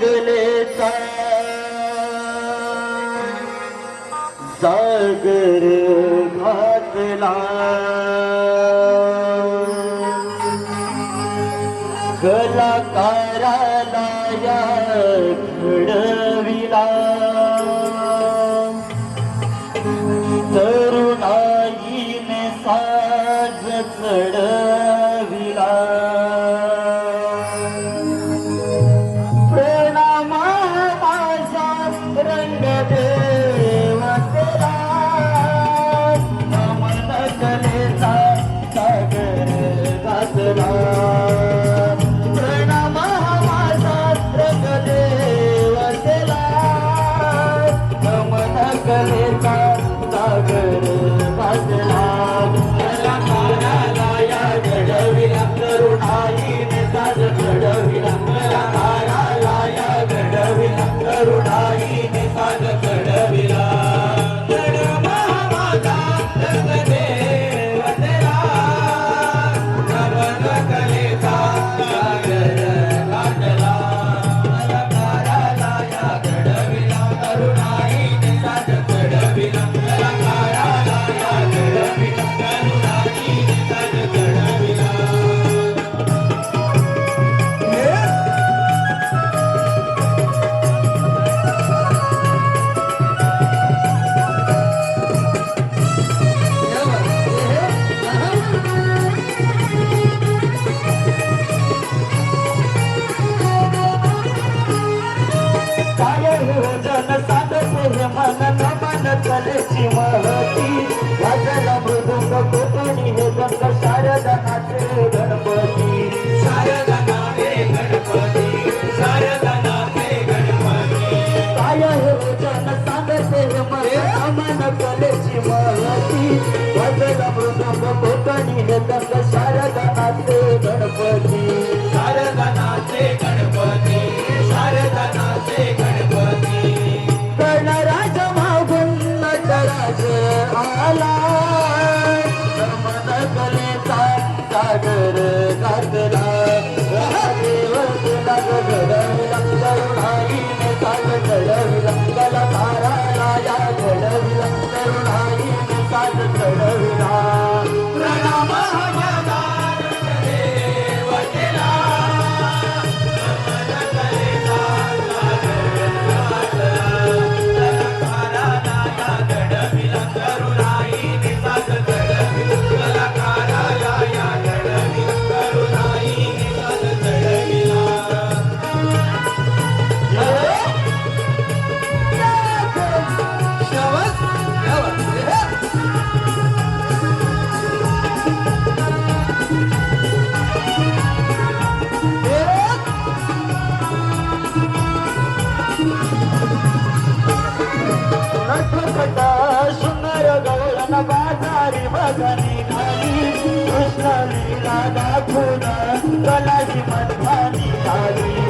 कलेचा सागर घातला. कलाकाराला या घडविला. राधेची महती वाजन मृदुंग कोकणी हे गंग शारदा नाचे गणपती. शारदा नाचे गणपती शारदा नाचे गणपती. काय हे वचन सांगते हे मला अमन घडविला त्याला तारा राजा घडविला तरुणाईने साज घडविला कृष्ण लीला दाखवून कलाची मनभानी आली